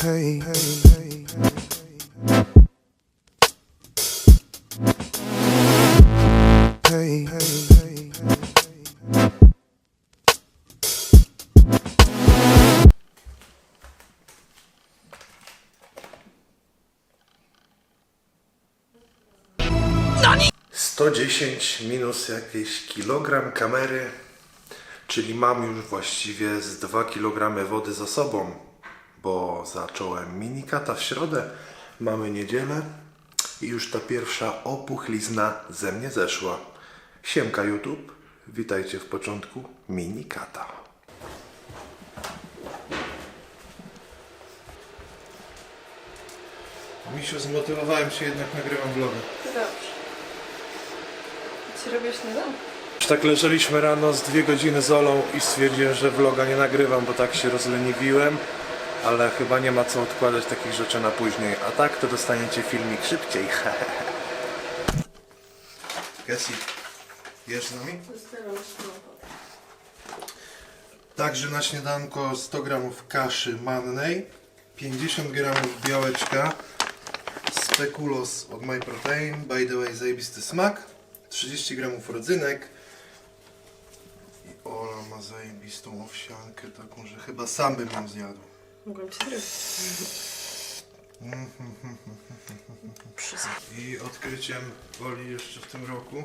Hey, hey. Nani? 110 minus jakiś kilogram kamery, czyli mam już właściwie z 2 kg wody za sobą, bo zacząłem minikata w środę, mamy niedzielę i już ta pierwsza opuchlizna ze mnie zeszła. Siemka YouTube, witajcie w początku minikata. Misiu, zmotywowałem się, jednak nagrywam vloga. Dobrze. Ci robię śniadanie? Tak leżeliśmy rano z dwie godziny z Olą i stwierdziłem, że vloga nie nagrywam, bo tak się rozleniwiłem, ale chyba nie ma co odkładać takich rzeczy na później, a tak to dostaniecie filmik szybciej. Cassie, jesz z nami? Także na śniadanko 100 gramów kaszy mannej, 50 gramów białeczka, spekulos od MyProtein, by the way zajebisty smak, 30 gramów rodzynek Ola ma zajebistą owsiankę taką, że chyba sam bym ją zjadł. Mogłam cię zrywać. I odkryciem Oli jeszcze w tym roku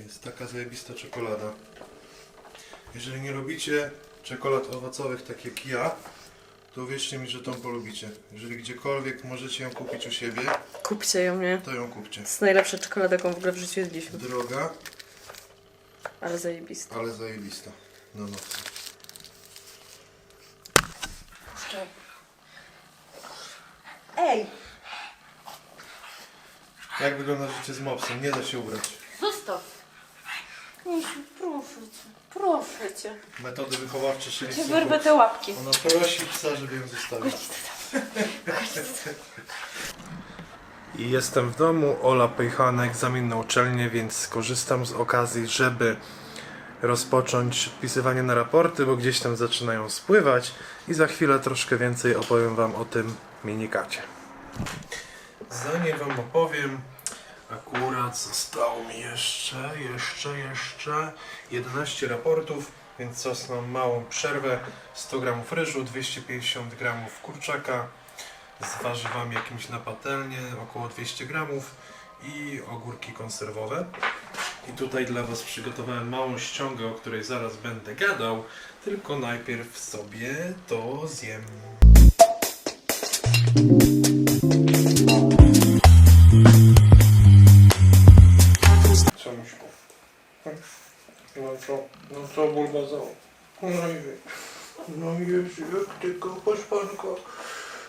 jest taka zajebista czekolada. Jeżeli nie lubicie czekolad owocowych tak jak ja, to uwierzcie mi, że tą polubicie. Jeżeli gdziekolwiek możecie ją kupić u siebie, Kupcie ją, nie? to ją kupcie. To jest najlepsza czekolada, jaką w ogóle w życiu jedliśmy. Droga, Ale zajebista. ale zajebista. No no. Ej! Jak wygląda życie z mopsem? Nie da się ubrać. Zostaw! Misiu, proszę cię. Proszę cię. Metody wychowawcze się Cię wyrwę te łapki. Ona prosi psa, żeby ją zostawić. I jestem w domu. Ola pojechała na egzamin na uczelnię, więc skorzystam z okazji, żeby rozpocząć odpisywanie na raporty, bo gdzieś tam zaczynają spływać i za chwilę troszkę więcej opowiem Wam o tym minikacie. Zanim Wam opowiem, akurat zostało mi jeszcze, jeszcze, jeszcze 11 raportów, więc czas na małą przerwę. 100 gramów ryżu, 250 gramów kurczaka, z warzywami jakimś na patelnię, około 200 gramów i ogórki konserwowe. I tutaj dla Was przygotowałem małą ściągę, o której zaraz będę gadał, tylko najpierw sobie to zjem. Czemuś No co, no co bulbazało? No i wie. No i wiesz, jak ty kochasz panka?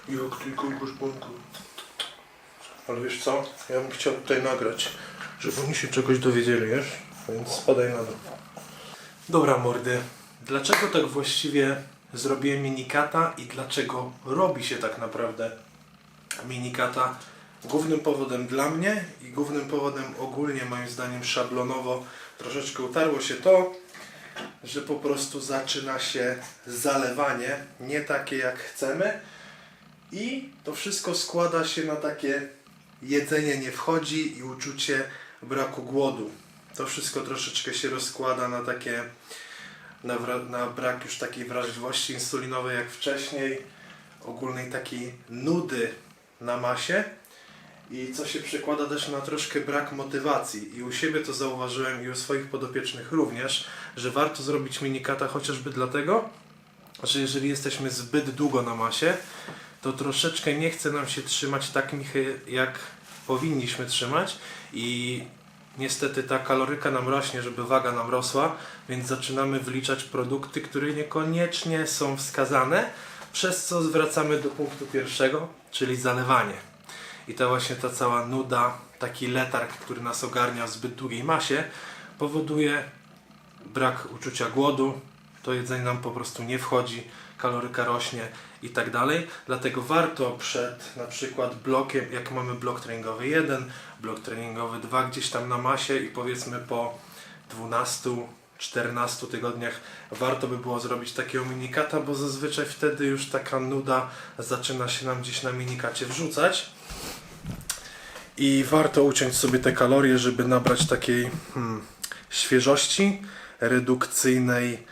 Jak ty kochasz panka? Ale wiesz co, ja bym chciał tutaj nagrać, żeby oni się czegoś dowiedzieli, wiesz? Więc spadaj na dół. Dobra mordy, dlaczego tak właściwie zrobiłem minikata i dlaczego robi się tak naprawdę minikata? Głównym powodem dla mnie i głównym powodem ogólnie moim zdaniem szablonowo troszeczkę utarło się to, że po prostu zaczyna się zalewanie, nie takie jak chcemy i to wszystko składa się na takie jedzenie nie wchodzi i uczucie braku głodu. To wszystko troszeczkę się rozkłada na takie na, na brak już takiej wrażliwości insulinowej jak wcześniej, ogólnej takiej nudy na masie i co się przekłada też na troszkę brak motywacji. I u siebie to zauważyłem i u swoich podopiecznych również, że warto zrobić minikata chociażby dlatego, że jeżeli jesteśmy zbyt długo na masie, to troszeczkę nie chce nam się trzymać tak michy, jak powinniśmy trzymać i niestety ta kaloryka nam rośnie, żeby waga nam rosła, więc zaczynamy wliczać produkty, które niekoniecznie są wskazane, przez co zwracamy do punktu pierwszego, czyli zalewanie. I to właśnie ta cała nuda, taki letarg, który nas ogarnia w zbyt długiej masie, powoduje brak uczucia głodu, to jedzenie nam po prostu nie wchodzi, kaloryka rośnie i tak dalej. Dlatego warto przed na przykład blokiem, jak mamy blok treningowy 1, blok treningowy 2 gdzieś tam na masie i powiedzmy po 12 14 tygodniach warto by było zrobić takiego minikata, bo zazwyczaj wtedy już taka nuda zaczyna się nam gdzieś na minikacie wrzucać. I warto uciąć sobie te kalorie, żeby nabrać takiej hmm, świeżości, redukcyjnej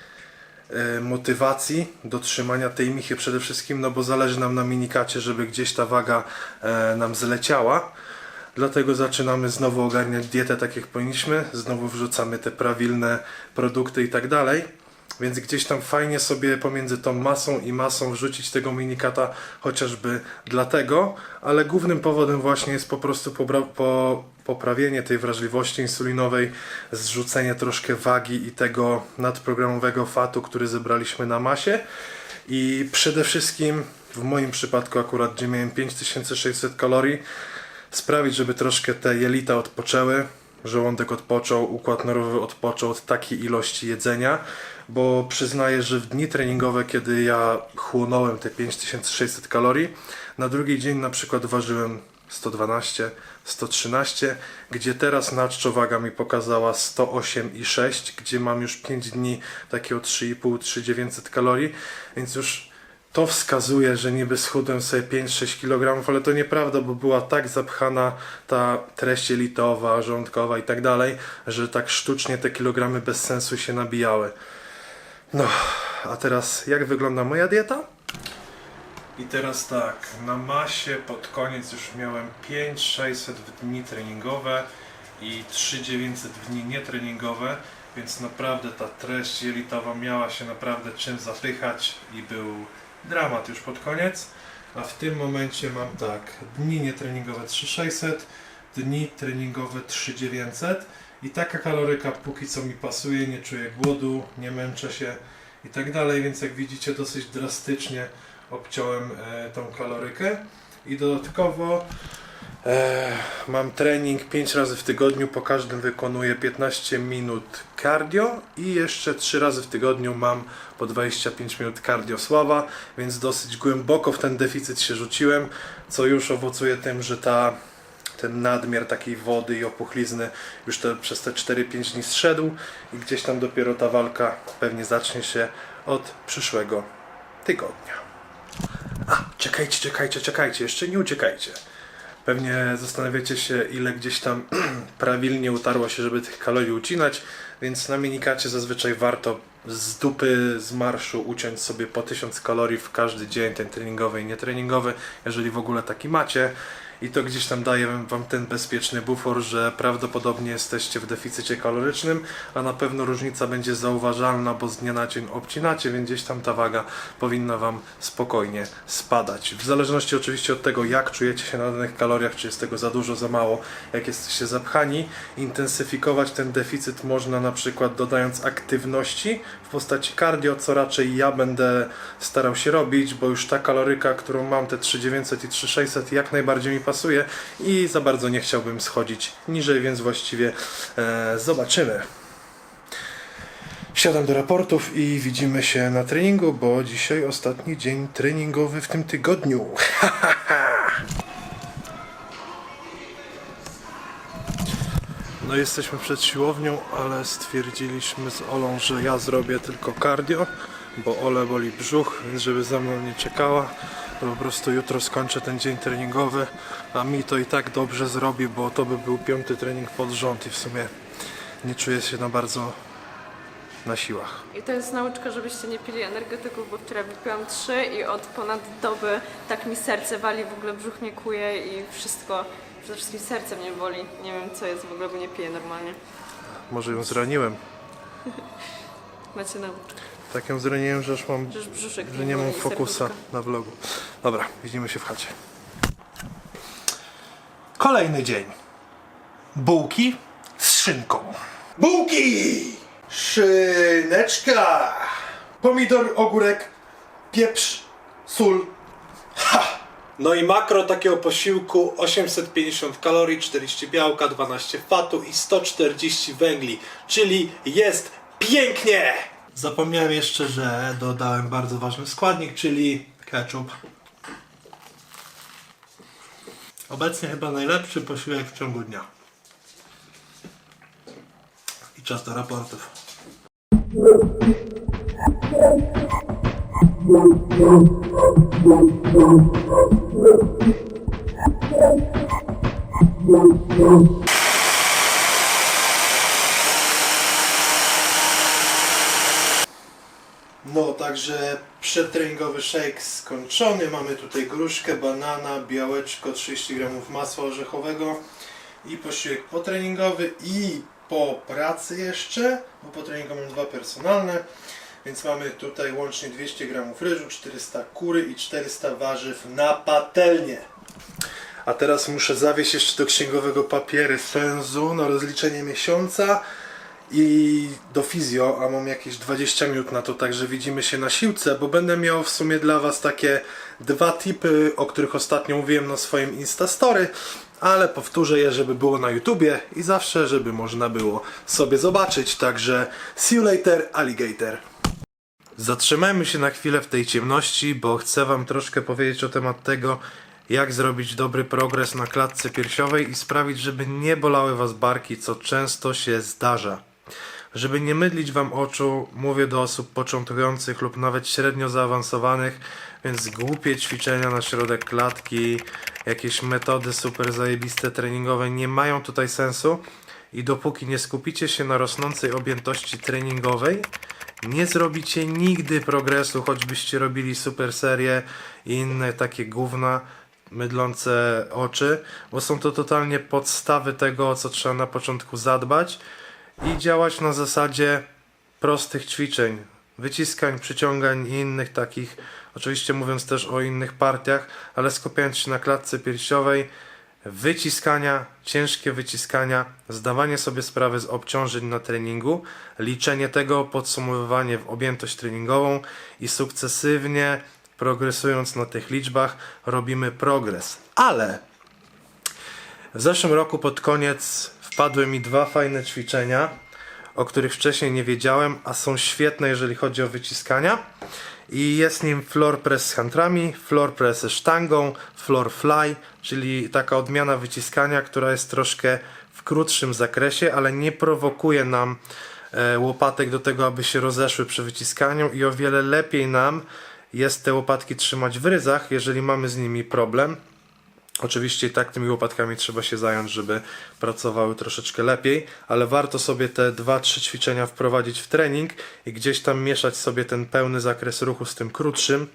motywacji do trzymania tej michy przede wszystkim, no bo zależy nam na minikacie, żeby gdzieś ta waga e, nam zleciała. Dlatego zaczynamy znowu ogarniać dietę tak jak powinniśmy, znowu wrzucamy te prawilne produkty i tak dalej. Więc gdzieś tam fajnie sobie pomiędzy tą masą i masą wrzucić tego minikata chociażby dlatego, ale głównym powodem właśnie jest po prostu po, poprawienie tej wrażliwości insulinowej, zrzucenie troszkę wagi i tego nadprogramowego fatu, który zebraliśmy na masie. I przede wszystkim w moim przypadku akurat, gdzie miałem 5600 kalorii, sprawić, żeby troszkę te jelita odpoczęły, żołądek odpoczął, układ nerwowy odpoczął od takiej ilości jedzenia, bo przyznaję, że w dni treningowe, kiedy ja chłonąłem te 5600 kalorii, na drugi dzień na przykład ważyłem 112, 113, gdzie teraz naczczowaga mi pokazała 108,6, gdzie mam już 5 dni takiego 3,5-3900 kalorii, więc już to wskazuje, że niby schudłem sobie 5-6 kg, ale to nieprawda, bo była tak zapchana ta treść jelitowa, żołądkowa i tak dalej, że tak sztucznie te kilogramy bez sensu się nabijały. No, a teraz jak wygląda moja dieta? I teraz tak, na masie pod koniec już miałem 5600 w dni treningowe i 3900 w dni nietreningowe, więc naprawdę ta treść jelitowa miała się naprawdę czym zapychać i był dramat już pod koniec. A w tym momencie mam tak, dni nietreningowe 3600, dni treningowe 3900 i taka kaloryka póki co mi pasuje, nie czuję głodu, nie męczę się i tak dalej, więc jak widzicie dosyć drastycznie obciąłem e, tą kalorykę. I dodatkowo mam trening 5 razy w tygodniu, po każdym wykonuję 15 minut cardio i jeszcze 3 razy w tygodniu mam po 25 minut cardio sława, więc dosyć głęboko w ten deficyt się rzuciłem, co już owocuje tym, że ta ten nadmiar takiej wody i opuchlizny już te, przez te 4-5 dni zszedł i gdzieś tam dopiero ta walka pewnie zacznie się od przyszłego tygodnia. A, czekajcie, czekajcie, czekajcie, jeszcze nie uciekajcie. Pewnie zastanawiacie się, ile gdzieś tam prawilnie utarło się, żeby tych kalorii ucinać, więc na minikacie zazwyczaj warto z dupy, z marszu uciąć sobie po 1000 kalorii w każdy dzień, ten treningowy i nietreningowy, jeżeli w ogóle taki macie. I to gdzieś tam daje wam ten bezpieczny bufor, że prawdopodobnie jesteście w deficycie kalorycznym, a na pewno różnica będzie zauważalna, bo z dnia na dzień obcinacie, więc gdzieś tam ta waga powinna wam spokojnie spadać. W zależności oczywiście od tego, jak czujecie się na danych kaloriach, czy jest tego za dużo, za mało, jak jesteście zapchani, intensyfikować ten deficyt można na przykład dodając aktywności w postaci cardio, co raczej ja będę starał się robić, bo już ta kaloryka, którą mam, te 3900 i 3600 jak najbardziej mi pasuje i za bardzo nie chciałbym schodzić niżej, więc właściwie e, zobaczymy. Siadam do raportów i widzimy się na treningu, bo dzisiaj ostatni dzień treningowy w tym tygodniu. No jesteśmy przed siłownią, ale stwierdziliśmy z Olą, że ja zrobię tylko cardio, bo Ole boli brzuch, więc żeby za mną nie czekała, to po prostu jutro skończę ten dzień treningowy, a mi to i tak dobrze zrobi, bo to by był piąty trening pod rząd i w sumie nie czuję się na bardzo na siłach. I to jest nauczka, żebyście nie pili energetyków, bo wczoraj wypiłam trzy i od ponad doby tak mi serce wali, w ogóle brzuch mnie kuje i wszystko, przede wszystkim serce mnie boli. Nie wiem co jest w ogóle, bo nie piję normalnie. Może ją zraniłem. Macie nauczkę, Tak ją zraniłem, że już mam brzuszek że nie mam fokusa na vlogu. Dobra, widzimy się w chacie. Kolejny dzień. Bułki z szynką. Bułki! Szyneczka! Pomidor, ogórek, pieprz, sól. Ha! No i makro takiego posiłku 850 kalorii, 40 białka, 12 fatu i 140 węgli, czyli jest pięknie! Zapomniałem jeszcze, że dodałem bardzo ważny składnik, czyli ketchup. Obecnie chyba najlepszy posiłek w ciągu dnia. I czas do raportów. No, także przedtreningowy shake skończony. Mamy tutaj gruszkę, banana, białeczko, 30 gramów masła orzechowego i posiłek potreningowy i po pracy jeszcze, bo po treningu mam dwa personalne, więc mamy tutaj łącznie 200 gramów ryżu, 400 kury i 400 warzyw na patelnię. A teraz muszę zawieźć jeszcze do księgowego papiery Fenzu na rozliczenie miesiąca i do fizjo, a mam jakieś 20 minut na to, także widzimy się na siłce, bo będę miał w sumie dla Was takie dwa tipy, o których ostatnio mówiłem na swoim Instastory, ale powtórzę je, żeby było na YouTubie i zawsze, żeby można było sobie zobaczyć, także see you later, alligator. Zatrzymajmy się na chwilę w tej ciemności, bo chcę Wam troszkę powiedzieć o temat tego, jak zrobić dobry progres na klatce piersiowej i sprawić, żeby nie bolały Was barki, co często się zdarza. Żeby nie mydlić Wam oczu, mówię do osób początkujących lub nawet średnio zaawansowanych, więc głupie ćwiczenia na środek klatki, jakieś metody super zajebiste treningowe nie mają tutaj sensu i dopóki nie skupicie się na rosnącej objętości treningowej, nie zrobicie nigdy progresu, choćbyście robili super serię i inne takie gówna mydlące oczy, bo są to totalnie podstawy tego, o co trzeba na początku zadbać i działać na zasadzie prostych ćwiczeń, wyciskań, przyciągań i innych takich, oczywiście mówiąc też o innych partiach, ale skupiając się na klatce piersiowej, wyciskania, ciężkie wyciskania, zdawanie sobie sprawy z obciążeń na treningu, liczenie tego, podsumowywanie w objętość treningową i sukcesywnie progresując na tych liczbach robimy progres. Ale w zeszłym roku pod koniec wpadły mi dwa fajne ćwiczenia, o których wcześniej nie wiedziałem, a są świetne, jeżeli chodzi o wyciskania. I jest nim floor press z hantrami, floor press ze sztangą, floor fly, czyli taka odmiana wyciskania, która jest troszkę w krótszym zakresie, ale nie prowokuje nam e, łopatek do tego, aby się rozeszły przy wyciskaniu i o wiele lepiej nam jest te łopatki trzymać w ryzach, jeżeli mamy z nimi problem. Oczywiście tak tymi łopatkami trzeba się zająć, żeby pracowały troszeczkę lepiej, ale warto sobie te 2-3 ćwiczenia wprowadzić w trening i gdzieś tam mieszać sobie ten pełny zakres ruchu z tym krótszym.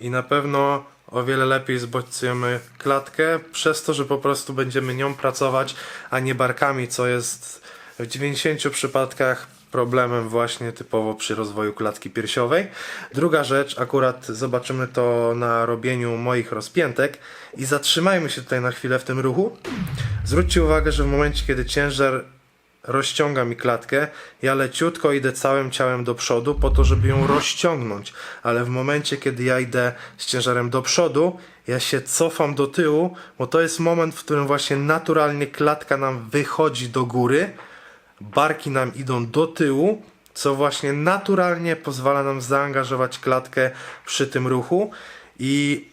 I na pewno o wiele lepiej zbodźcujemy klatkę przez to, że po prostu będziemy nią pracować, a nie barkami, co jest w 90 przypadkach problemem właśnie typowo przy rozwoju klatki piersiowej. Druga rzecz, akurat zobaczymy to na robieniu moich rozpiętek i zatrzymajmy się tutaj na chwilę w tym ruchu. Zwróćcie uwagę, że w momencie, kiedy ciężar rozciąga mi klatkę, ja leciutko idę całym ciałem do przodu po to, żeby ją rozciągnąć, ale w momencie, kiedy ja idę z ciężarem do przodu, ja się cofam do tyłu, bo to jest moment, w którym właśnie naturalnie klatka nam wychodzi do góry, barki nam idą do tyłu, co właśnie naturalnie pozwala nam zaangażować klatkę przy tym ruchu. I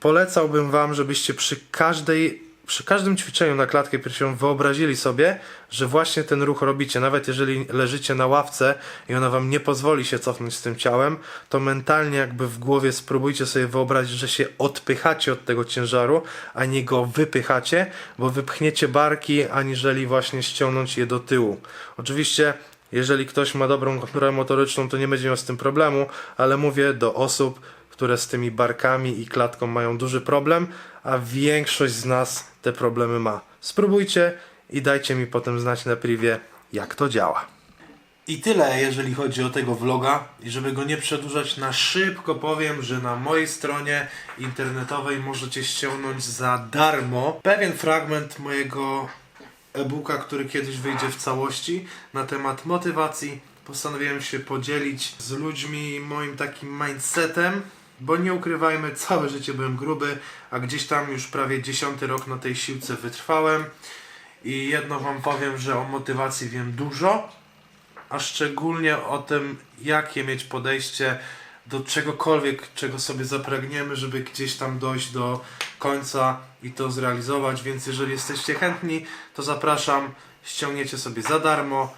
polecałbym Wam, żebyście przy każdej przy każdym ćwiczeniu na klatkę piersiową wyobrazili sobie, że właśnie ten ruch robicie. Nawet jeżeli leżycie na ławce i ona Wam nie pozwoli się cofnąć z tym ciałem, to mentalnie jakby w głowie spróbujcie sobie wyobrazić, że się odpychacie od tego ciężaru, a nie go wypychacie, bo wypchniecie barki, aniżeli właśnie ściągnąć je do tyłu. Oczywiście jeżeli ktoś ma dobrą kontrolę motoryczną, to nie będzie miał z tym problemu, ale mówię do osób, które z tymi barkami i klatką mają duży problem, a większość z nas te problemy ma. Spróbujcie i dajcie mi potem znać na privie, jak to działa. I tyle, jeżeli chodzi o tego vloga. I żeby go nie przedłużać, na szybko powiem, że na mojej stronie internetowej możecie ściągnąć za darmo pewien fragment mojego e-booka, który kiedyś wyjdzie w całości na temat motywacji. Postanowiłem się podzielić z ludźmi moim takim mindsetem, bo nie ukrywajmy, całe życie byłem gruby, a gdzieś tam już prawie dziesiąty rok na tej siłce wytrwałem. I jedno Wam powiem, że o motywacji wiem dużo, a szczególnie o tym, jakie mieć podejście do czegokolwiek, czego sobie zapragniemy, żeby gdzieś tam dojść do końca i to zrealizować. Więc jeżeli jesteście chętni, to zapraszam, ściągniecie sobie za darmo,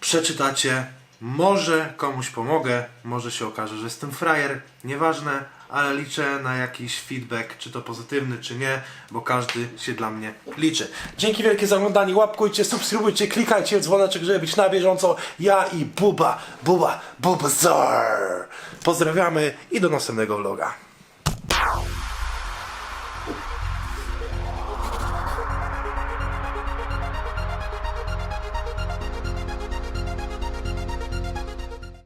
przeczytacie Może komuś pomogę, może się okaże, że jestem frajer, nieważne, ale liczę na jakiś feedback, czy to pozytywny, czy nie, bo każdy się dla mnie liczy. Dzięki wielkie za oglądanie, łapkujcie, subskrybujcie, klikajcie dzwoneczek, żeby być na bieżąco. Ja i Buba, Buba, Bubazar. Pozdrawiamy i do następnego vloga.